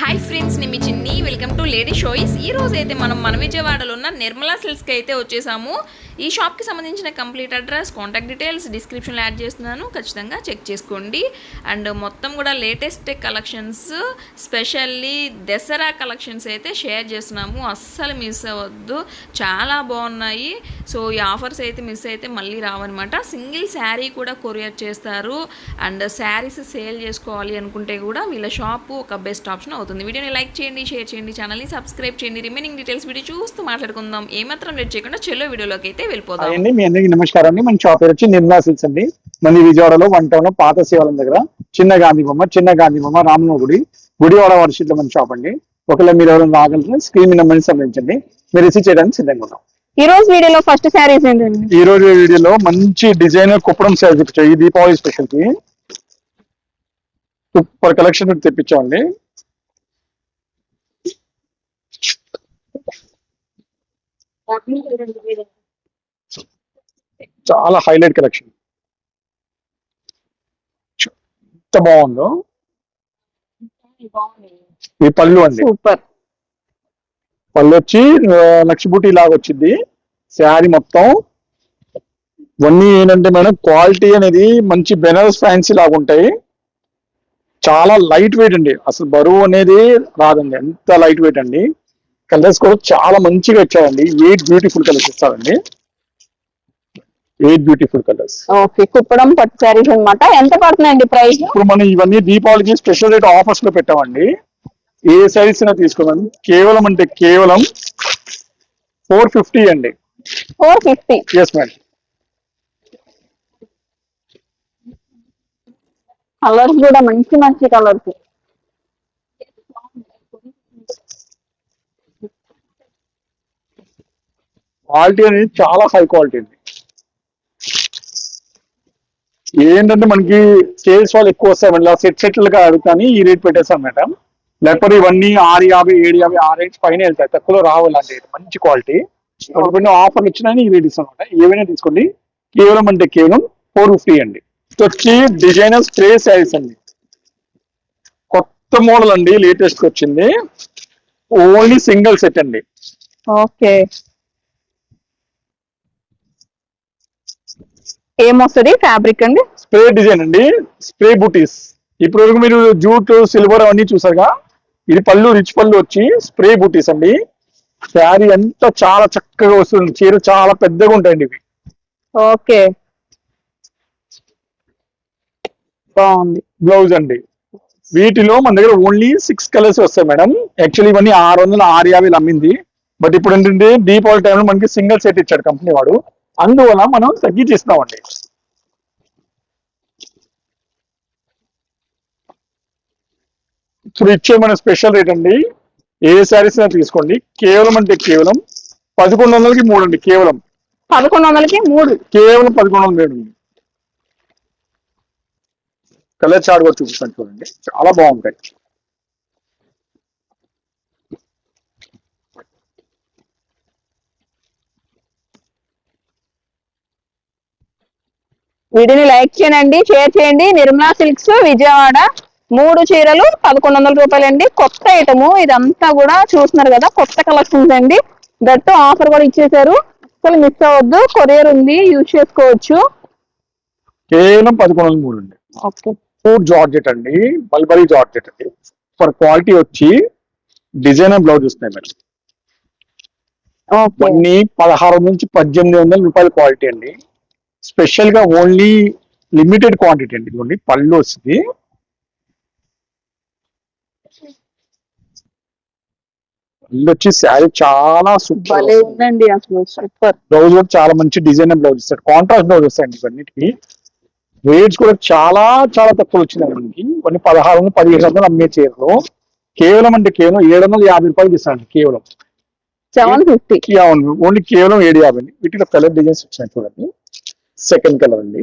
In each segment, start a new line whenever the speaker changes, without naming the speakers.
Hi friends నేను మీ చిన్ని. Welcome to lady షోయిస్ ఈ రోజు అయితే మనం మన విజయవాడలో ఉన్న నిర్మలా సిల్స్కి అయితే వచ్చేసాము. ఈ షాప్కి సంబంధించిన కంప్లీట్ అడ్రస్ కాంటాక్ట్ డీటెయిల్స్ డిస్క్రిప్షన్లో యాడ్ చేస్తున్నాను. ఖచ్చితంగా చెక్ చేసుకోండి. అండ్ మొత్తం కూడా latest collections specially Dasara collections అయితే షేర్ చేస్తున్నాము. అస్సలు మిస్ అవ్వద్దు. చాలా బాగున్నాయి. సో ఈ ఆఫర్స్ అయితే మిస్ అయితే మళ్ళీ రావన్నమాట. సింగిల్ శారీ కూడా కొరియర్ చేస్తారు. అండ్ శారీస్ సేల్ చేసుకోవాలి అనుకుంటే కూడా వీళ్ళ షాపు ఒక బెస్ట్ ఆప్షన్ అవుతుంది. వీడియోని లైక్ చేయండి షేర్ చేయండి ఛానల్ని సబ్స్క్రైబ్ చేయండి. రిమైనింగ్ డీటెయిల్స్ వీడియో చూస్తూ మాట్లాడుకుందాం. ఏమాత్రం లేట్ చేయకుండా చెల్లో వీడియోలోకి అయితే వెళ్ళిపోదాం.
అండి మీ అందరికీ నమస్కారం అండి. మన షాప్ పేరు వచ్చి నిర్మలా సిల్క్స్ అండి. మన విజయవాడలో వన్ టౌన్లో పాత శివాలయం దగ్గర చిన్న గాంధీ బొమ్మ చిన్న గాంధీ బొమ్మ రామన్న గుడి గుడివాడ వర్షిట్లో మన షాప్ అండి. ఒకవేళ మీరు ఎవరైనా రాగలిగితే స్క్రీన్ నెంబర్ని సంప్రదించండి. మీరు రిసీవ్ చేయడానికి సిద్ధంగా ఉన్నాం.
ఈ రోజు వీడియోలో ఫస్ట్ శారీస్ ఏంటండి?
ఈ రోజు వీడియోలో మంచి డిజైనర్ కుప్పడం శారీ చూపించాం ఈ దీపావళి స్పెషల్కి సూపర్ కలెక్షన్ తెప్పించామండి. చాలా హైలైట్ కలెక్షన్ ఎంత బాగుందో. ఈ పళ్ళు అండి.
సూపర్.
పళ్ళు వచ్చి ఆ, లక్ష బూటీ లాగా వచ్చింది. శారీ మొత్తం. ఇవన్నీ ఏంటంటే మేడం క్వాలిటీ అనేది మంచి బెనారస్ ఫ్యాన్సీ లాగా ఉంటాయి. చాలా లైట్ వెయిట్ అండి. అసలు బరువు అనేది రాదండి. ఎంత లైట్ వెయిట్ అండి. కలర్స్ కూడా చాలా మంచిగా ఇచ్చారండి. ఎయిట్ బ్యూటిఫుల్ కలర్స్ ఇస్తారండి. Eight beautiful colours
okay Kuppadam పట్టు శారీస్ అన్నమాట. ఎంత పడుతుందండి ప్రైస్?
ఇప్పుడు మనం ఇవన్నీ దీపావళికి స్పెషల్ రేట్ ఆఫర్స్లో పెట్టామండి. ఏ సైజ్ అయినా తీసుకోమని. కేవలం అంటే కేవలం ఫోర్ ఫిఫ్టీ అండి.
Four fifty
yes madam
colours కూడా మంచి మంచి కలర్స్
క్వాలిటీ అనేది చాలా హై క్వాలిటీ అండి. ఏంటంటే మనకి సేల్స్ వాళ్ళు ఎక్కువ వస్తాయి. ఇలా సెట్ సెట్లుగా అడుగుతాని ఈ రేట్ పెట్టేస్తాం మేడం. లేకపోతే ఇవన్నీ ఆరు యాభై ఏడు యాభై ఆరు రేట్స్ పైన వెళ్తాయి. తక్కువలో రావు ఇలాంటి మంచి క్వాలిటీ. కొన్ని ఆఫర్లు ఇచ్చినా ఈ రేట్ ఇస్తాం అనమాట ఏవైనా తీసుకోండి. కేవలం అంటే కేవలం ఫోర్ ఫిఫ్టీ అండి. ఇది వచ్చి డిజైనర్ స్ప్రే శారీస్ అండి. కొత్త మోడల్ అండి. లేటెస్ట్ వచ్చింది. ఓన్లీ సింగిల్ సెట్ అండి.
ఓకే. ఏమొస్తుంది? ఫ్యాబ్రిక్ అండి?
స్ప్రే డిజైన్ అండి. స్ప్రే బూటీస్ ఇప్పుడు వరకు మీరు జూట్ సిల్వర్ అవన్నీ చూసారుగా? ఇది పళ్ళు రిచ్ పళ్ళు వచ్చి స్ప్రే బూటీస్ అండి. శారీ అంతా చాలా చక్కగా వస్తుంది. చీర చాలా పెద్దగా ఉంటాయండి ఇవి.
ఓకే. బాగుంది.
బ్లౌజ్ అండి. వీటిలో మన దగ్గర ఓన్లీ సిక్స్ కలర్స్ వస్తాయి మేడం. యాక్చువల్లీ ఇవన్నీ ఆరు వందల ఆరు యాభైలు అమ్మింది. బట్ ఇప్పుడు ఏంటంటే దీపావళి టైంలో మనకి సింగిల్ సెట్ ఇచ్చాడు కంపెనీ వాడు. అందువల్ల మనం తగ్గించి ఇస్తున్నామండి ఇప్పుడు ఇచ్చే మన స్పెషల్ రేట్ అండి ఏ శారీస్ అయినా తీసుకోండి. కేవలం అంటే కేవలం పదకొండు వందలకి మూడు అండి కేవలం.
పదకొండు వందలకి మూడు.
కేవలం పదకొండు వందలు అండి కలర్ చార్ట్ కూడా చూపిస్తాను చూడండి. చాలా బాగుంటాయి.
వీడియోని లైక్ చేయండి షేర్ చేయండి. నిర్మలా సిల్క్స్ విజయవాడ. మూడు చీరలు పదకొండు వందల రూపాయలండి. కొత్త ఐటము. ఇదంతా కూడా చూస్తున్నారు కదా కొత్త కలెక్షన్స్ అండి. దట్టు ఆఫర్ కూడా ఇచ్చేసారు అసలు మిస్ అవ్వద్దు. కొరియర్ ఉంది యూజ్ చేసుకోవచ్చు.
కేవలం పదకొండు వందల మూడు అండి
ఓకే
జార్జెట్ అండి. మల్బరీ జార్జెట్ అండి. ఫర్ క్వాలిటీ వచ్చి డిజైనర్ బ్లౌజ్ వస్తున్నాయి మేడం.
ఓకే.
ఇవన్నీ పదహారు నుంచి పద్దెనిమిది వందల రూపాయల క్వాలిటీ అండి. స్పెషల్గా ఓన్లీ లిమిటెడ్ క్వాంటిటీ అండి. ఇదిగోండి పళ్ళు వస్తుంది. పళ్ళు వచ్చి శారీ చాలా సూపర్.
భలే ఉందండి అసలు సూపర్.
బ్లౌజ్ కూడా చాలా మంచి డిజైనర్ బ్లౌజ్ ఇస్తాడు కాంట్రాస్ట్ బ్లౌజ్ వస్తాయండి ఇవన్నిటికి. రేట్స్ కూడా చాలా చాలా తక్కువ వచ్చినాయి మనకి. కొన్ని పదహారు వందలు పదిహేడు వందలు అమ్మే చీరలు. కేవలం అంటే కేవలం ఏడు వందల యాభై రూపాయలు ఇస్తాండి కేవలం.
Seven fifty.
యా, అవును. ఓన్లీ కేవలం ఏడు యాభై. అండి వీటిలో కలర్ డిజైన్స్ వచ్చాయి చూడండి. సెకండ్ కలర్ అండి.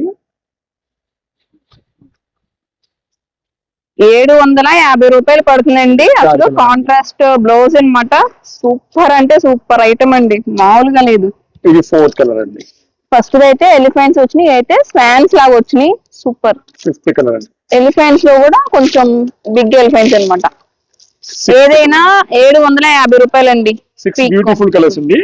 ఏడు వందల యాభై రూపాయలు పడుతుందండి. అసలు. కాంట్రాస్ట్ బ్లౌజ్ అన్నమాట. సూపర్ అంటే సూపర్ ఐటమ్ అండి. మామూలుగా లేదు.
ఇది ఫోర్త్ కలర్ అండి.
ఫస్ట్ అయితే ఎలిఫెంట్స్ వచ్చినాయి. అయితే స్వాన్స్ లాగా వచ్చినాయి. సూపర్.
ఫిఫ్త్ కలర్ అండి.
ఎలిఫెంట్స్లో కూడా కొంచెం బిగ్ ఎలిఫెంట్స్ అన్నమాట. ఏదైనా ఏడు వందల యాభై రూపాయలండి.
బ్యూటిఫుల్ కలర్స్ ఉంది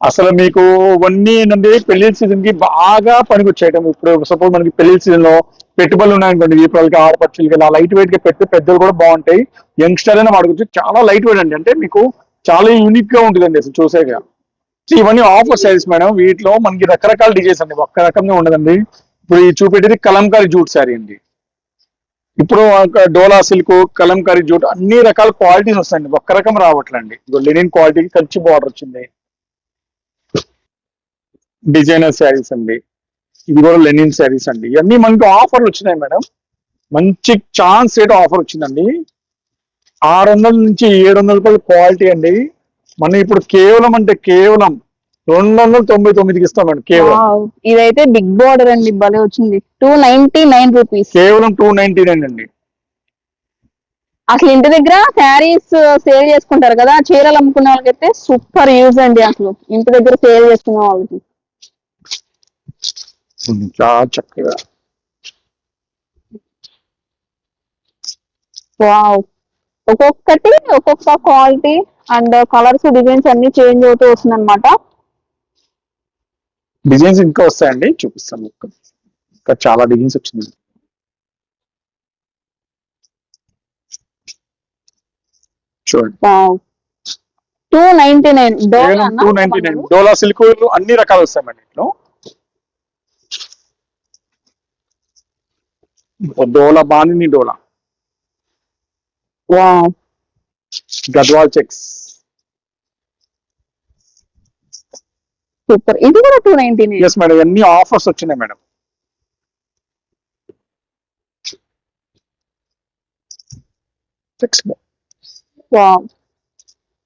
అసలు మీకు ఇవన్నీ ఏంటంటే పెళ్ళి సీజన్కి బాగా పనికొచ్చేయటం ఇప్పుడు సపోజ్ మనకి పెళ్ళి సీజన్లో పెట్టుబడులు ఉన్నాయనుకోండి దీపావళికి ఆడపచ్చులకి ఇలా లైట్ వెయిట్గా పెట్టి పెద్దలు కూడా బాగుంటాయి. యంగ్స్టర్ అయినా వాడుకోవచ్చు. చాలా లైట్ వెయిట్ అండి. అంటే మీకు చాలా యూనిక్గా ఉంటుందండి అసలు చూసేగా సో ఇవన్నీ ఆఫర్ సైజ్ మేడం. వీటిలో మనకి రకరకాల డిజైన్స్ అండి. ఒక్క రకంగా ఉండదండి. ఇప్పుడు ఈ చూపెట్టేది కలంకారీ జూట్ శారీ అండి. ఇప్పుడు డోలా సిల్క్ కలంకారీ జూట్ అన్ని రకాల క్వాలిటీస్ వస్తాయండి. ఒక్క రకం రావట్లండి. లెనిన్ క్వాలిటీకి కంచి బార్డర్ వచ్చింది. డిజైనర్ శారీస్ అండి. ఇది కూడా లెనిన్ శారీస్ అండి. ఇవన్నీ మనకి ఆఫర్లు వచ్చినాయి మేడం. మంచి ఛాన్స్ రేట్ ఆఫర్ వచ్చిందండి. ఆరు వందల నుంచి ఏడు వందల రూపాయల క్వాలిటీ అండి. మనం ఇప్పుడు కేవలం అంటే కేవలం రెండు వందల తొంభై తొమ్మిదికి ఇస్తాం మేడం కేవలం.
ఇదైతే బిగ్ బోర్డర్ అండి భలే వచ్చింది. టూ నైన్టీ నైన్ రూపీస్
కేవలం టూ నైన్టీ నైన్ అండి.
అసలు ఇంటి దగ్గర శారీస్ సేల్ చేసుకుంటారు కదా చీరలు అమ్ముకునే వాళ్ళకైతే సూపర్ యూజ్ అండి అసలు. ఇంటి దగ్గర సేల్ చేసుకునే వాళ్ళకి.
చాలా చక్కగా.
వావ్. ఒక్కొక్కటి ఒక్కొక్క క్వాలిటీ అండ్ కలర్స్ డిజైన్స్ అన్ని చేంజ్ అవుతూ వస్తుంది అనమాట
డిజైన్స్ ఇంకా వస్తాయండి చూపిస్తాను ఇంకా చాలా డిజైన్స్ వచ్చింది చూడండి.
Two ninety nine
two ninety nine Dola silk అన్ని రకాలు వస్తాయి ఇంట్లో. Dola బాణిని Dola.
Wow
Gadwal checks.
Super. ఇది కూడా two ninety nine
yes madam అన్ని ఆఫర్స్ వచ్చినాయి మేడం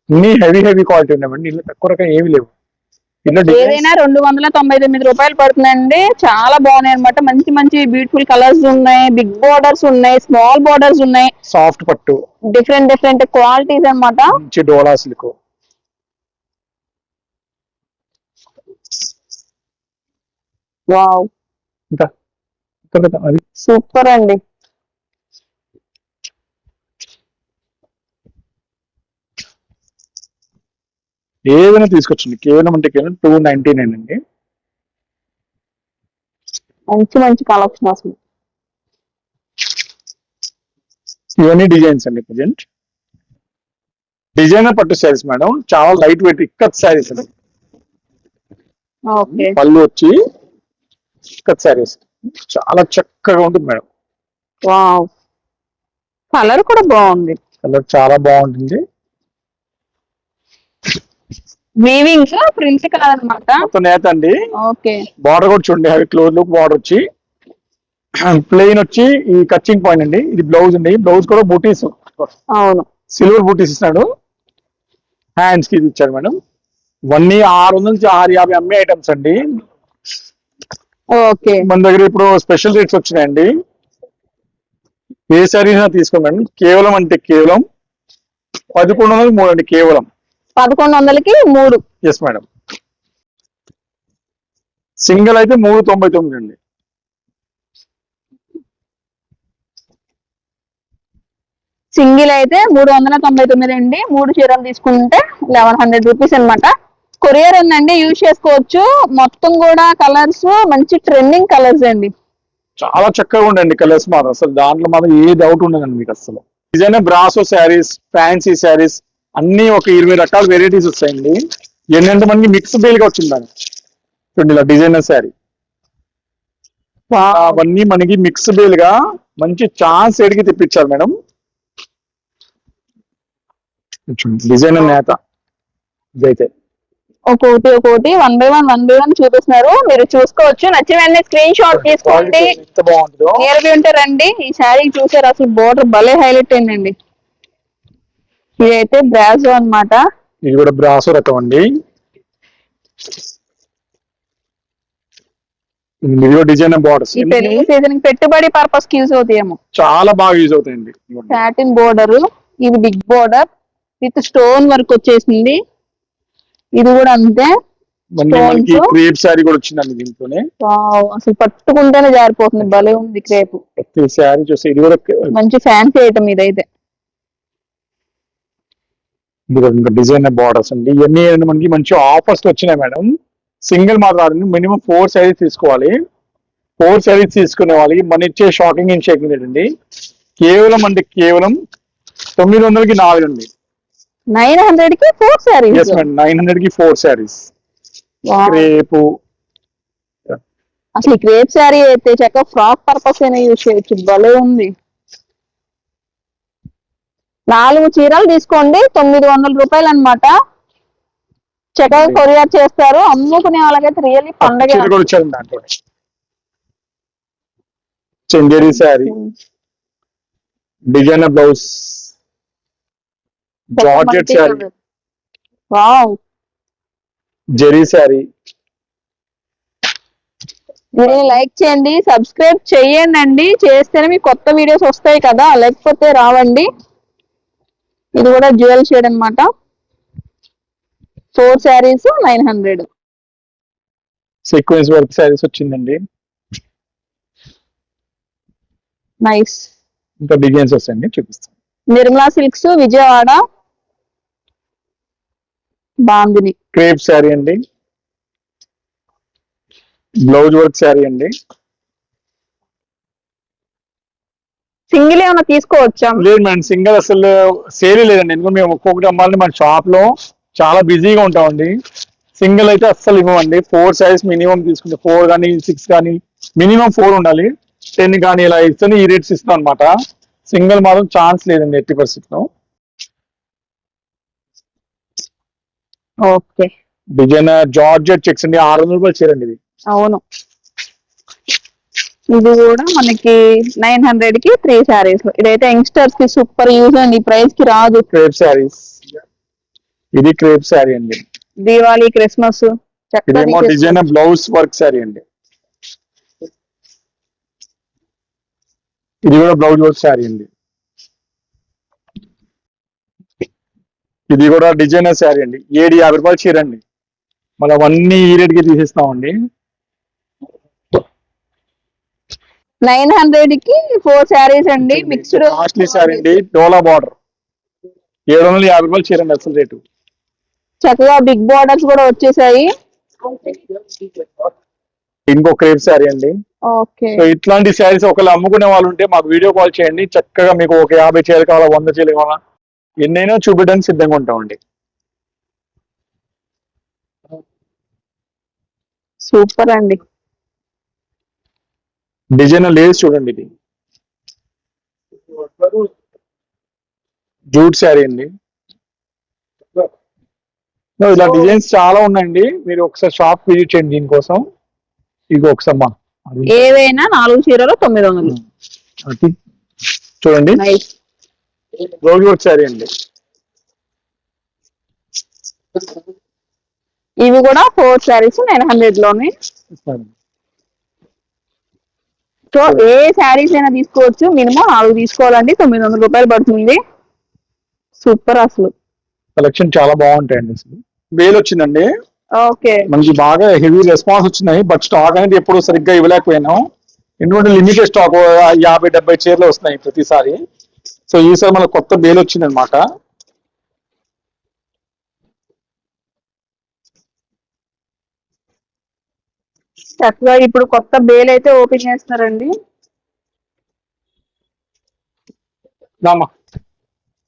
అన్ని హెవీ హెవీ క్వాలిటీ ఉన్నాయి మేడం ఇంట్లో తక్కువ రకం ఏమి లేవు.
ఏదైనా రెండు వందల తొంభై తొమ్మిది రూపాయలు పడుతుందండి. చాలా బాగున్నాయి అనమాట మంచి మంచి బ్యూటిఫుల్ కలర్స్ ఉన్నాయి. బిగ్ బోర్డర్స్ ఉన్నాయి. స్మాల్ బోర్డర్స్ ఉన్నాయి.
సాఫ్ట్ పట్టు.
డిఫరెంట్ డిఫరెంట్ క్వాలిటీస్ అన్నమాట.
మంచి డోలా సిల్క్.
వావ్ సూపర్ అండి.
ఏదైనా తీసుకొచ్చండి. కేవలం అంటే కేవలం టూ నైన్టీ నైన్ అండి.
మంచి మంచి కలెక్షన్ అసలు
ఇవన్నీ డిజైన్స్ అండి ప్రజెంట్. డిజైనర్ పట్టు శారీస్ మేడం. చాలా లైట్ వెయిట్ ఇక్కత్ శారీస్ అండి.
ఓకే.
పళ్ళు వచ్చి ఇక్కత్ శారీస్. చాలా చక్కగా ఉంటుంది మేడం.
కలర్ కూడా బాగుంది.
కలర్ చాలా బాగుంటుంది.
వీవింగ్ ప్రింట్ కలర్ అన్నమాట
మొత్తం నేత అండి.
ఓకే.
బార్డర్ కూడా చూడండి అవి క్లోజ్ లుక్ బార్డర్ వచ్చి. ప్లెయిన్ వచ్చి ఈ కచ్చింగ్ పాయింట్ అండి. ఇది బ్లౌజ్ అండి. బ్లౌజ్ కూడా బూటీస్.
అవును.
సిల్వర్ బూటీస్ ఇస్తాడు హ్యాండ్స్కి ఇది ఇచ్చారు మేడం. ఇవన్నీ ఆరు వందల నుంచి ఆరు యాభై అమ్మే ఐటమ్స్ అండి.
ఓకే.
మన దగ్గర ఇప్పుడు స్పెషల్ రేట్స్ వచ్చినాయండి. ఏ శారీ తీసుకోండి మేడం. కేవలం అంటే కేవలం పదకొండు వందలు మూడు అండి కేవలం.
పదకొండు వందలకి మూడు.
ఎస్ మేడం సింగిల్ అయితే మూడు తొంభై తొమ్మిది అండి.
సింగిల్ అయితే మూడు వందల తొంభై తొమ్మిది అండి. మూడు చీరలు తీసుకుంటే లెవెన్ హండ్రెడ్ రూపీస్ అన్నమాట. కొరియర్ ఉందండి యూజ్ చేసుకోవచ్చు. మొత్తం కూడా కలర్స్ మంచి ట్రెండింగ్ కలర్స్ అండి.
చాలా చక్కగా ఉండండి కలర్స్ మాత్రం. అసలు దాంట్లో మాత్రం ఏ డౌట్ ఉండదండి మీకు అసలు డిజైన్ బ్రాసో శారీస్ ఫ్యాన్సీ శారీస్ అన్ని ఒక ఇరవై రకాల వెరైటీస్ వస్తాయండి ఎన్నెంత మంది మిక్స్ బేల్గా వచ్చిందండి. చూడండి ఇలా డిజైనర్ శారీ అవన్నీ మనకి మిక్స్ బేల్గా మంచి ఛాన్స్ ఎడికి తెప్పించారు మేడం. డిజైనర్ నేత. ఇదైతే.
ఒక్కొక్కటి ఒక్కొక్కటి one by one one by one చూపిస్తున్నారు. మీరు చూసుకోవచ్చు. నచ్చిన వెంటనే స్క్రీన్ షాట్ తీసుకోండి. ఉంటే రండి. ఈ శారీ చూసారు అసలు బోర్డర్ భలే హైలైట్ అయిందండి. ఇదైతే బ్రాజో అన్నమాట.
ఇది కూడా బ్రాసో రకం అండి. బార్డర్స్
పెళ్ళి సీజన్ పెట్టుబడి పర్పస్కి యూజ్ అవుతాయేమో.
చాలా బాగా యూజ్ అవుతాయండి.
సాటిన్ బోర్డర్ ఇది big border with stone work వచ్చేసింది. ఇది కూడా అంతే.
క్రేప్ శారీ కూడా వచ్చిందండి దీంట్లోనే.
అసలు పట్టుకుంటేనే జారిపోతుంది. భలే ఉంది క్రేపు
శారీ చూస్తే ఇది కూడా
మంచి ఫ్యాన్సీ ఐటమ్ ఇదైతే.
ఇది ఇంకా డిజైన్ బార్డర్స్ అండి. ఇవన్నీ మనకి మంచి ఆఫర్స్ వచ్చినాయి మేడం. సింగిల్ మాత్రం మినిమం ఫోర్ శారీస్ తీసుకోవాలి. ఫోర్ శారీస్ తీసుకునే వాళ్ళకి మన ఇచ్చే షాకింగ్ అండ్ షేకింగ్ అండి కేవలం అంటే కేవలం తొమ్మిది వందలకి నాలుగు అండి.
నైన్ హండ్రెడ్కి ఫోర్ శారీస్
నైన్ హండ్రెడ్కి ఫోర్ శారీస్ రేపు
అసలు క్రేప్ శారీ అయితే చక్కగా ఫ్రాక్ పర్పస్ అయినా యూజ్ చేయొచ్చు. భలే ఉంది. నాలుగు చీరలు తీసుకోండి. తొమ్మిది వందల రూపాయలు అనమాట చక్కగా కొరియర్ చేస్తారు. అమ్ముకునే వాళ్ళకైతే రియల్లీ పండగ
Chanderi sari. Designer blouse. Georgette sari.
Wow
zari sari.
Like చేయండి సబ్స్క్రైబ్ చేయండి. అండి చేస్తేనే మీకు కొత్త వీడియోస్ వస్తాయి కదా. లేకపోతే రావండి. ఇది కూడా జ్యువెల్ షేడ్ అన్నమాట. Four saris nine hundred
sequence work saris వచ్చిందండి.
నైస్
ఇంకా డిజైన్స్ వస్తాయండి చూపిస్తాను.
నిర్మలా సిల్క్స్ విజయవాడ బాందిని
క్రేప్ శారీ అండి. బ్లౌజ్ వర్క్ శారీ అండి.
సింగిల్ ఏమైనా తీసుకోవచ్చా?
లేదు మేడం సింగల్ అసలు సేల్ లేదండి. ఎందుకంటే మేము ఒక్కొక్కటి అమ్మాలని మన షాప్లో చాలా బిజీగా ఉంటామండి. సింగిల్ అయితే అస్సలు ఇవ్వమండి. ఫోర్ సైజ్ మినిమం తీసుకుంటే ఫోర్ కానీ సిక్స్ కానీ మినిమం ఫోర్ ఉండాలి. టెన్ కానీ ఇలా ఇస్తేనే ఈ రేట్స్ ఇస్తాం అనమాట సింగిల్ మాత్రం ఛాన్స్ లేదండి eighty percent
okay.
Design georgette checks అండి. ఆరు వందల రూపాయలు చీరండి ఇది.
అవును. ఇది కూడా మనకి నైన్ హండ్రెడ్కి త్రీ శారీస్. ఇదైతే యంగ్స్టర్స్కి సూపర్ యూజ్ అండి ఈ ప్రైస్కి రాదు.
క్రేప్ శారీస్. ఇది క్రేప్ శారీ అండి.
దీవాలి క్రిస్మస్
ఇదేమో డిజైన్ బ్లౌజ్ వర్క్ శారీ అండి. ఇది కూడా బ్లౌజ్ వర్క్ శారీ అండి. ఇది కూడా డిజైనర్ శారీ అండి. ఏడు యాభై రూపాయలు చీర అండి. మళ్ళీ అవన్నీ ఈ రేట్కి తీసేస్తామండి.
నైన్ హండ్రెడ్కి ఫోర్ శారీస్ అండి మిక్స్డ్
కాస్ట్లీ శారీ అండి డోలా బార్డర్ ఏడు వందల యాభై రూపాయలు చీర అండి అసలు రేటు.
చక్కగా బిగ్ బార్డర్స్ కూడా వచ్చేసాయి.
ఇంకో క్రేప్ శారీ అండి.
ఓకే.
సో ఇట్లాంటి శారీస్ ఒకళ్ళు అమ్ముకునే వాళ్ళు ఉంటే మాకు వీడియో కాల్ చేయండి. చక్కగా మీకు ఒక యాభై చీరలు కావాలా వంద చీరలు కావాలా ఎన్నైనా చూపించడానికి సిద్ధంగా ఉంటామండి.
సూపర్ అండి.
డిజైన్ లేదు చూడండి ఇది. జూట్ శారీ అండి. ఇలా డిజైన్స్ చాలా ఉన్నాయండి. మీరు ఒకసారి షాప్ విజిట్ చేయండి దీనికోసం. ఇది ఒకసారి
ఏవైనా నాలుగు చీరలు తొమ్మిది వందలు.
అది. చూడండి. రోజు వర్క్ శారీ అండి.
ఇవి కూడా ఫోర్ శారీస్ నైన్ హండ్రెడ్లోనే. సో ఏ శారీస్ అయినా తీసుకోవచ్చు. మినిమం నాలుగు తీసుకోవాలండి. తొమ్మిది వందల రూపాయలు పడుతుంది. సూపర్ అసలు.
కలెక్షన్ చాలా బాగుంటాయండి అసలు. వేలు వచ్చిందండి.
ఓకే.
మనకి బాగా హెవీ రెస్పాన్స్ వచ్చినాయి. బట్ స్టాక్ అనేది ఎప్పుడు సరిగ్గా ఇవ్వలేకపోయినాం. ఎందుకంటే లిమిటెడ్ స్టాక్ యాభై డెబ్బై చీరలు వస్తున్నాయి ప్రతిసారి. సో ఈసారి మన కొత్త బేల్ వచ్చింది అనమాట
చక్కగా ఇప్పుడు కొత్త బేల్ అయితే ఓపెన్ చేస్తున్నారండి.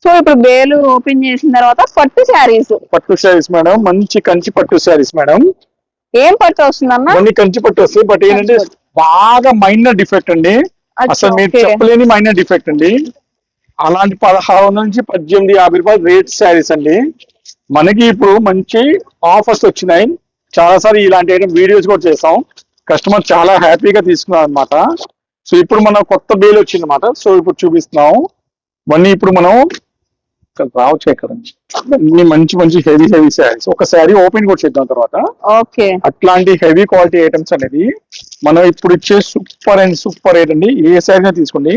సో ఇప్పుడు బేలు ఓపెన్ చేసిన తర్వాత పట్టు శారీస్.
పట్టు శారీస్ మేడం మంచి కంచి పట్టు శారీస్ మేడం.
ఏం పట్టు వస్తుందన్న?
కంచి పట్టు వస్తాయి బట్ ఏంటంటే బాగా మైనర్ డిఫెక్ట్ అండి. అసలు మీరు. చెప్పలేని మైనర్ డిఫెక్ట్ అండి. అలాంటి పదహారు వందల నుంచి పద్దెనిమిది యాభై రూపాయలు రేట్ శారీస్ అండి. మనకి ఇప్పుడు మంచి ఆఫర్స్ వచ్చినాయి. చాలా సార్లు ఇలాంటి ఐటమ్ వీడియోస్ కూడా చేసాం కస్టమర్ చాలా హ్యాపీగా తీసుకున్నారు అనమాట సో ఇప్పుడు మనం కొత్త బేల్ వచ్చింది అనమాట సో ఇప్పుడు చూపిస్తున్నాం. ఇవన్నీ ఇప్పుడు మనం ఇక్కడ రావచ్చు ఇక్కడ ఇన్ని మంచి మంచి హెవీ హెవీ శారీస్. ఒక శారీ ఓపెన్ కూడా చేద్దాం తర్వాత.
ఓకే.
అట్లాంటి హెవీ క్వాలిటీ ఐటమ్స్ అనేది మనం ఇప్పుడు ఇచ్చే సూపర్ అండ్ సూపర్ రేట్ అండి. ఏ సైజ్ తీసుకోండి.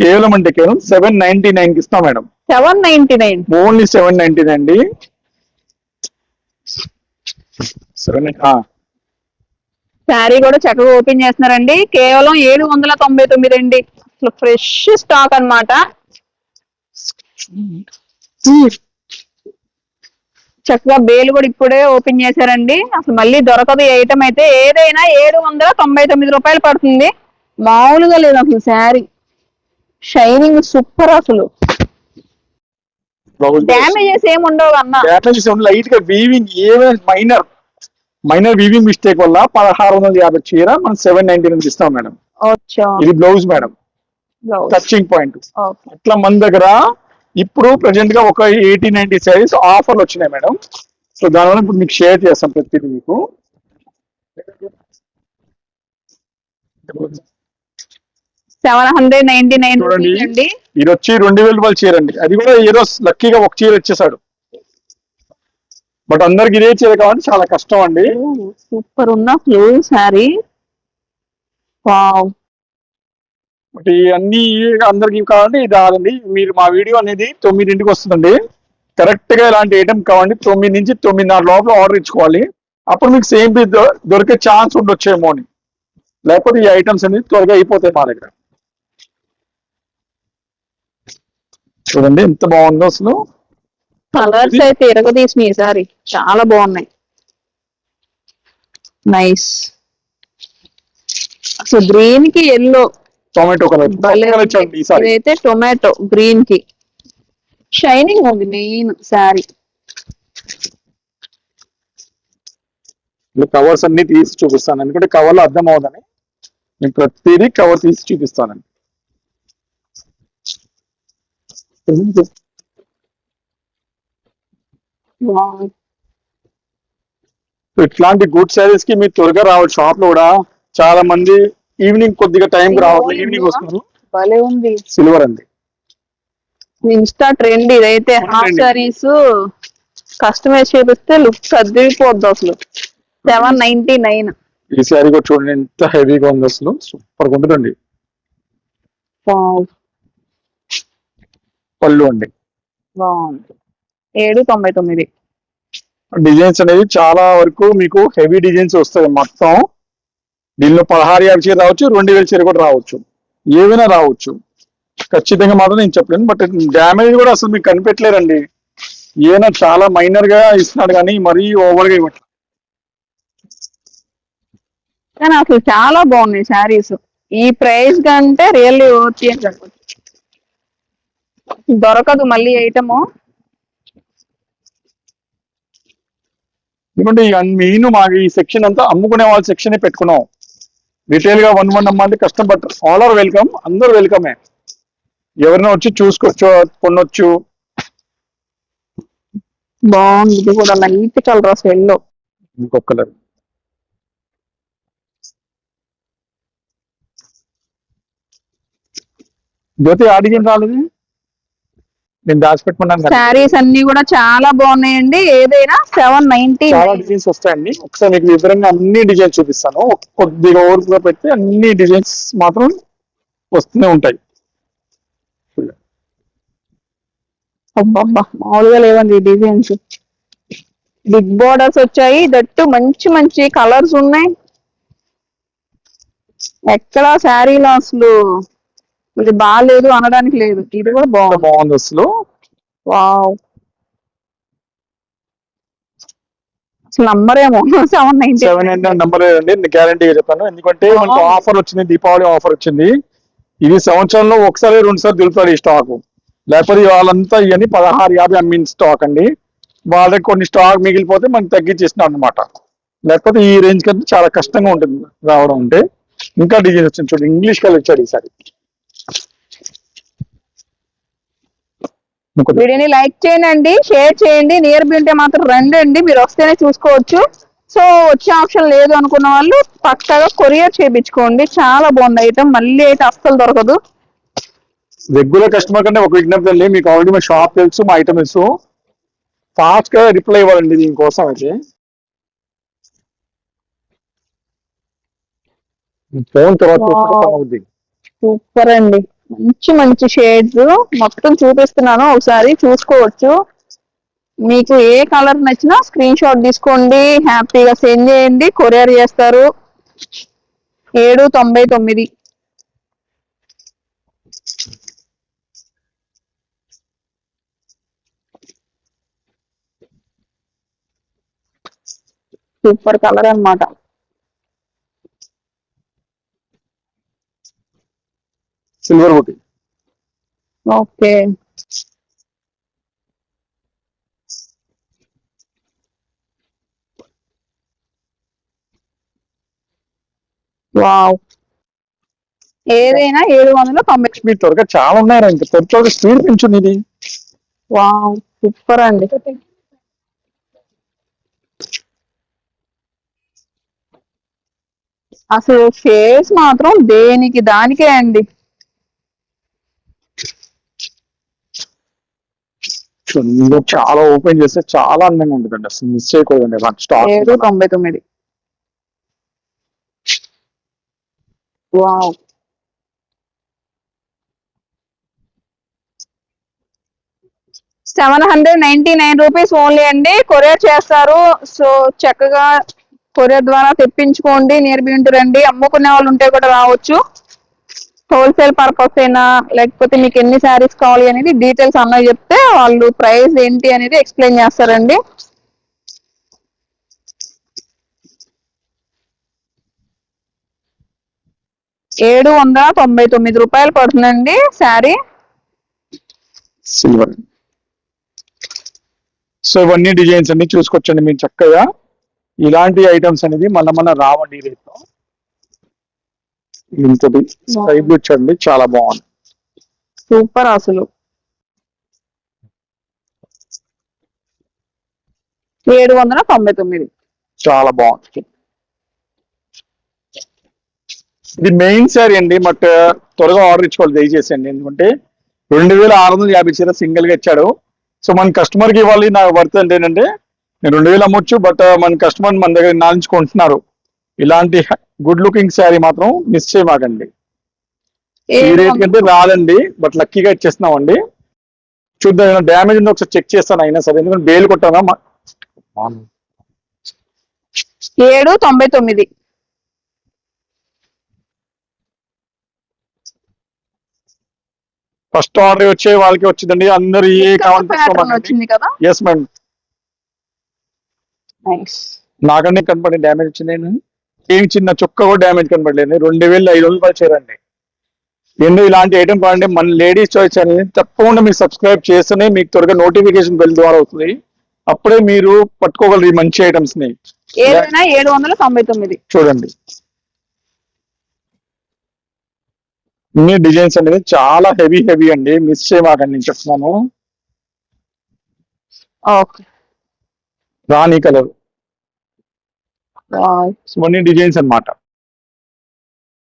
కేవలం అంటే కేవలం సెవెన్ నైన్టీ నైన్కి ఇస్తాం madam.
Seven ninety nine.
Only seven ninety nine అండి. సెవెన్
శారీ కూడా చక్కగా ఓపెన్ చేస్తున్నారండి. కేవలం ఏడు వందల తొంభై తొమ్మిది అండి. అసలు ఫ్రెష్ స్టాక్ అన్నమాట. చక్కగా బేలు కూడా ఇప్పుడే ఓపెన్ చేశారండి. అసలు మళ్ళీ దొరకదు ఈ ఐటమ్ అయితే. ఏదైనా ఏడు వందల తొంభై తొమ్మిది రూపాయలు పడుతుంది. మామూలుగా లేదు అసలు శారీ. షైనింగ్ సూపర్ అసలు. డ్యామేజెస్ ఏమి ఉండవు అన్న.
లైట్గా వీవింగ్ ఏమైనా మైనర్ మైనర్ వీవింగ్ మిస్టేక్ వల్ల పదహారు వందల యాభై చీర మనం సెవెన్ నైన్టీ నుంచి ఇస్తాం మేడం. ఇది బ్లౌజ్ మేడం. టచింగ్ పాయింట్ అట్లా మన దగ్గర ఇప్పుడు ప్రెసెంట్గా ఒక ఎయిటీ నైన్టీ సారీస్ ఆఫర్లు వచ్చినాయి మేడం. సో దానివల్ల ఇప్పుడు మీకు షేర్ చేస్తాం ప్రతిదీ మీకు.
సెవెన్ హండ్రెడ్ నైన్టీ నైన్
చూడండి ఇది వచ్చి రెండు వేల రూపాయల చీర అండి. అది కూడా ఏదో లక్కీగా ఒక చీర ఇచ్చేసాడు. బట్ అందరికి ఇదే చీర కావాలంటే చాలా కష్టం అండి.
సూపర్ ఉన్న ఫ్లూ శారీ?
బట్ ఈ అన్ని అందరికి కావాలంటే ఇది రాదండి మీరు మా వీడియో అనేది తొమ్మిదింటికి వస్తుందండి. కరెక్ట్గా ఇలాంటి ఐటమ్ కావాలండి తొమ్మిది నుంచి తొమ్మిదిన్నర లోపల ఆర్డర్ ఇచ్చుకోవాలి. అప్పుడు మీకు సేమ్ పీస్ దొరికే ఛాన్స్ ఉండొచ్చేమో అని. లేకపోతే ఈ ఐటమ్స్ అనేది త్వరగా అయిపోతాయి మా దగ్గర. చూడండి ఎంత బాగుందో అసలు.
కలర్స్ అయితే ఇరగదీసిన ఈసారి చాలా బాగున్నాయి. నైస్ అసలు గ్రీన్కి ఎల్లో
టొమాటో కలర్
ఇదైతే టొమాటో గ్రీన్కి. షైనింగ్ ఉంది మెయిన్ శారీ
కవర్స్ అన్ని తీసి చూపిస్తాను. ఎందుకంటే కవర్లో అర్థం అవుదని నేను ప్రతిదీ కవర్ తీసి చూపిస్తానండి ఇట్లాంటి గుడ్ సారీస్కి మీరు త్వరగా రావాలి షాప్లో కూడా. చాలా మంది ఈవినింగ్ కొద్దిగా టైం రావాలి ఈవినింగ్ వస్తున్నారు
భలే ఉంది.
సిల్వర్ అండి.
ఇన్స్టా ట్రెండ్ ఇదైతే హాఫ్. సారీస్ కస్టమైజ్ చేపిస్తే లుక్ చదివిపోద్ది అసలు. సెవెన్ నైన్టీ నైన్
ఈ శారీ కూడా చూడండి ఎంత హెవీగా ఉంది అసలు. సూపర్గా ఉంటుందండి. పళ్ళు అండి.
బాగుంది ఏడు తొంభై తొమ్మిది.
డిజైన్స్ అనేది చాలా వరకు మీకు హెవీ డిజైన్స్ వస్తాయి మొత్తం. దీనిలో పదహారు యాభై చీర రావచ్చు రెండు వేల చీర కూడా రావచ్చు. ఏవైనా రావచ్చు. ఖచ్చితంగా మాత్రం నేను చెప్పలేను బట్ డ్యామేజ్ కూడా అసలు మీకు కనిపెట్టలేరండి. ఏమైనా చాలా మైనర్గా ఇస్తున్నాడు కానీ మరీ ఓవర్గా ఇవ్వట్లేదు.
కానీ అసలు చాలా బాగున్నాయి శారీస్. ఈ ప్రైస్ కంటే రియల్లీ అని దొరకదు మళ్ళీ ఐటమ్
ఎందుకంటే ఈ మెయిన్ మాకు ఈ సెక్షన్ అంతా అమ్ముకునే వాళ్ళ సెక్షన్ పెట్టుకున్నాం. రిటైల్గా వన్ వన్ అమ్మంటే కష్టం బట్ ఆల్ ఆర్ వెల్కమ్ అందరూ వెల్కమే ఎవరైనా వచ్చి చూసుకోవచ్చు కొనొచ్చు.
బాగుంది ఇది కూడా లైట్ కలర్ అసలు ఎల్లో
ఇంకొక కలర్ జ్యోతి ఆ డిజైన్ రాలేదు? నేను దాచిపెట్టుకున్నాను.
శారీస్ అన్ని కూడా చాలా బాగున్నాయండి. ఏదైనా సెవెన్ నైన్టీ
చాలా డిజైన్స్ వస్తాయండి. ఒకసారి మీకు వివరంగా అన్ని డిజైన్స్ చూపిస్తాను. కొద్దిగా ఓర్పుగా పెడితే అన్ని డిజైన్స్ మాత్రం వస్తూనే ఉంటాయి.
అబ్బబ్బా మామూలుగా లేవండి డిజైన్స్. బిగ్ బోర్డర్స్ వచ్చాయి. దట్టు మంచి మంచి కలర్స్ ఉన్నాయి. ఎక్కడ శారీలో అసలు ఇది బాగాలేదు అనడానికి లేదు. ఇది కూడా బాగుంది.
బాగుంది అసలు.
వావ్. నంబర్ ఏమో seven ninety
seven hundred number అండి. గ్యారంటీగా చెప్పాను. ఎందుకంటే మనకు. ఆఫర్ వచ్చింది దీపావళి ఆఫర్ వచ్చింది. ఇది సంవత్సరంలో ఒకసారి రెండు సార్లు దిగుతాడు ఈ స్టాక్. లేకపోతే వాళ్ళంతా ఇవన్నీ పదహారు యాభై అమ్మిన స్టాక్ అండి. వాళ్ళకి కొన్ని స్టాక్ మిగిలిపోతే మనకి తగ్గించేసినాం అనమాట లేకపోతే ఈ రేంజ్ కంటే చాలా కష్టంగా ఉంటుంది రావడం అంటే. ఇంకా డిజైన్ వచ్చింది చూడండి ఇంగ్లీష్ కలర్ ఇచ్చాడు ఈసారి.
వీడియోని లైక్ చేయండి షేర్ చేయండి. నియర్ బి ఉంటే మాత్రం రండి అండి. మీరు వస్తేనే చూసుకోవచ్చు. సో వచ్చే ఆప్షన్ లేదు అనుకున్న వాళ్ళు పక్కాగా కొరియర్ చేయించుకోండి చాలా బాగుంది ఐటమ్. మళ్ళీ అయితే అస్సలు దొరకదు.
రెగ్యులర్ కస్టమర్ కంటే ఒక విజ్ఞప్తి అండి. మీకు ఆల్రెడీ మా షాప్ తెలుసు మా ఐటమ్ తెలుసు. ఫాస్ట్గా రిప్లై ఇవ్వాలండి దీనికోసం అయితే. ఫోన్ తర్వాత.
సూపర్ అండి. మంచి మంచి షేడ్స్ మొత్తం చూపిస్తున్నాను. ఒకసారి చూసుకోవచ్చు. మీకు ఏ కలర్ నచ్చినా స్క్రీన్ షాట్ తీసుకోండి. హ్యాపీగా సెండ్ చేయండి. కొరియర్ చేస్తారు. ఏడు తొంభై తొమ్మిది. సూపర్ కలర్ అన్నమాట.
Silver beauty.
ఓకే. వావ్. ఏదైనా ఏడు వందల తొంభై
మీ త్వరగా చాలా ఉన్నాయి ఇంకా. త్వర త్వరగా స్పీడ్ పెంచుంది ఇది
వావ్. సూపర్ అండి. అసలు షేడ్స్ మాత్రం దేనికి దానికే అండి.
చాలా ఓపెన్ చేస్తే చాలా అందంగా ఉంటుందండి. అసలు మిస్ చేయకూడదండి.
ఏడు
స్టాక్
తొంభై తొమ్మిది. Wow seven hundred ninety nine rupees only అండి. కొరియర్ చేస్తారు. సో చక్కగా కొరియర్ ద్వారా తెప్పించుకోండి. నియర్ బీ రండి. అమ్ముకునే వాళ్ళు ఉంటే కూడా రావచ్చు. హోల్సేల్ పర్పస్ అయినా లేకపోతే మీకు ఎన్ని శారీస్ కావాలి అనేది డీటెయిల్స్ అన్నది చెప్తే వాళ్ళు ప్రైస్ ఏంటి అనేది ఎక్స్ప్లెయిన్ చేస్తారండి. ఏడు వందల తొంభై తొమ్మిది రూపాయలు పడుతుందండి శారీ
సిల్వర్ సో ఇవన్నీ డిజైన్స్ అన్ని చూసుకొచ్చండి మీరు చక్కగా. ఇలాంటి ఐటమ్స్ అనేది మళ్ళీ మన రావండి రేట్లో. ఇంతటి స్కై బ్లూ చూడండి చాలా బాగుంది.
సూపర్ అసలు. ఏడు వందల తొంభై తొమ్మిది.
చాలా బాగుంది. ఇది మెయిన్ శారీ అండి బట్ త్వరగా ఆర్డర్ ఇచ్చుకోవాలి దయచేసి అండి ఎందుకంటే రెండు వేల ఆరు వందల యాభై చీర సింగిల్గా ఇచ్చాడు. సో మన కస్టమర్కి ఇవ్వాలి నాకు వర్త్ అంటే ఏంటంటే నేను రెండు వేలు అమ్మొచ్చు బట్ మన కస్టమర్ మన దగ్గర నాలించుకుంటున్నారు ఇలాంటి గుడ్ లుకింగ్ శారీ మాత్రం మిస్ చేయమాకండి. ఈ రేట్ కంటే రాదండి బట్ లక్కీగా ఇచ్చేస్తున్నామండి. చూద్దాం డ్యామేజ్ ఉందో ఒకసారి చెక్ చేస్తాను అయినా సరే ఎందుకంటే బేలు కొట్టానా?
ఏడు తొంభై తొమ్మిది.
ఫస్ట్ ఆర్డర్ వచ్చే వాళ్ళకి వచ్చిందండి అందరు ఏ కావాలి ఎస్ మేడం కనపడి డ్యామేజ్ వచ్చింది ఏం చిన్న చుక్క కూడా డ్యామేజ్ కనపడలేదు రెండు వేల ఐదు వందలు చేరండి. ఎందుకు ఇలాంటి ఐటమ్ కావాలంటే మన లేడీస్ చాయిస్ అనేది తప్పకుండా మీరు సబ్స్క్రైబ్ చేస్తేనే మీకు త్వరగా నోటిఫికేషన్ బెల్ ద్వారా అవుతుంది అప్పుడే మీరు పట్టుకోగలరు ఈ మంచి
ఐటమ్స్ని. ఏడు వందల తొంభై తొమ్మిది.
చూడండి. ఇన్ని డిజైన్స్ అనేది చాలా హెవీ హెవీ అండి. మిస్ చేయమాకండి నేను చెప్తున్నాను. రాణి కలర్. ఇవన్నీ డిజైన్స్ అన్నమాట